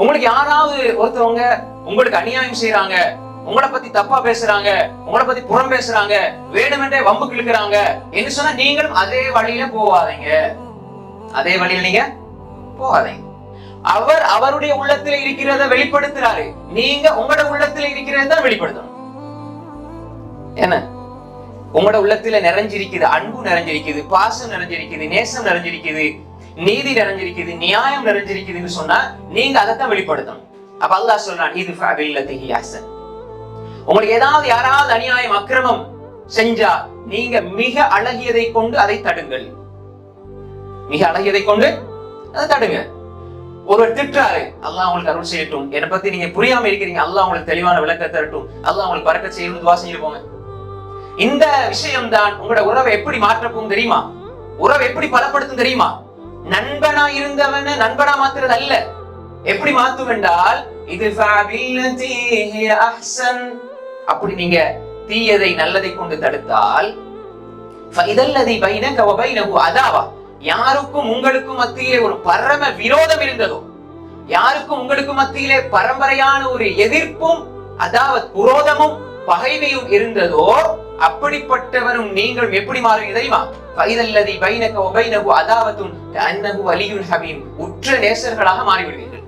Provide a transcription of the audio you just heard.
உங்களுக்கு யாராவது ஒருத்தவங்க உங்களுக்கு அநியாயம் செய்யறாங்க உங்களை பத்தி தப்பா பேசுறாங்க உங்களை பத்தி புறம் பேசுறாங்க வேணுமென்றே வம்பு கிழக்குறாங்க என்று சொன்னா நீங்களும் அதே வழியில போவாதீங்க. அதே வழியில நீங்க போகாதீங்க அவர் அவருடைய உள்ளத்துல இருக்கிறத வெளிப்படுத்துறாரு. நீங்க உங்களோட உள்ளத்துல இருக்கிறத தான் வெளிப்படுத்தணும். என்ன? உங்களோட உள்ளத்துல நிறைஞ்சிருக்குது அன்பு நிறைஞ்சிருக்குது பாசம் நிறைஞ்சிருக்குது நேசம் நிறைஞ்சிருக்குது. நீதி நிறைஞ்சிருக்குது நியாயம் நிறைஞ்சிருக்குதுன்னு சொன்னா நீங்க அதைத்தான் வெளிப்படுத்தணும். அப்ப அல்லாஹ் சொல்றான் இது உங்களுக்கு ஏதாவது யாராவது அநியாயம் அக்கிரமம் செஞ்சா நீங்க மிக அழகியதை கொண்டு அதை தடுங்கள். மிக அழகியதை கொண்டு அதை தடுங்க. ஒருவர் திட்டாரு அல்லாஹ் உங்களுக்கு அருள் செய்யட்டும். என்னை பத்தி நீங்க புரியாம இருக்கிறீங்க. அல்லாஹ் உங்களுக்கு தெளிவான விளக்க தரட்டும். அல்லாஹ் உங்களுக்கு பறக்க செய்யணும் துவா செஞ்சுட்டு போங்க. இந்த விஷயம் தான் உங்களோட உறவை எப்படி மாற்றப்போம் தெரியுமா? உறவை எப்படி பலப்படுத்தும் தெரியுமா? நண்பனா இருந்தவன நண்பனா மாத்துறது அல்ல. எப்படி மாத்தும் என்றால் இது அப்படி நீங்க தீயதை நல்லதை கொண்டு தடுத்தால் பைனக அதாவா. யாருக்கும் உங்களுக்கும் மத்தியிலே ஒரு பரம விரோதம் இருந்ததோ யாருக்கும் உங்களுக்கும் மத்தியிலே பரம்பரையான ஒரு எதிர்ப்பும் அதாவது புரோதமும் பகைமையும் இருந்ததோ அப்படிப்பட்டவரும் நீங்களும் எப்படி மாறுவீங்க தெரியுமா? பைதல்லதி பைனக வ அதாவதும் அன்னகு கஅன்னஹு வலியுன் உற்ற நேசர்களாக மாறிவிடுவீர்கள்.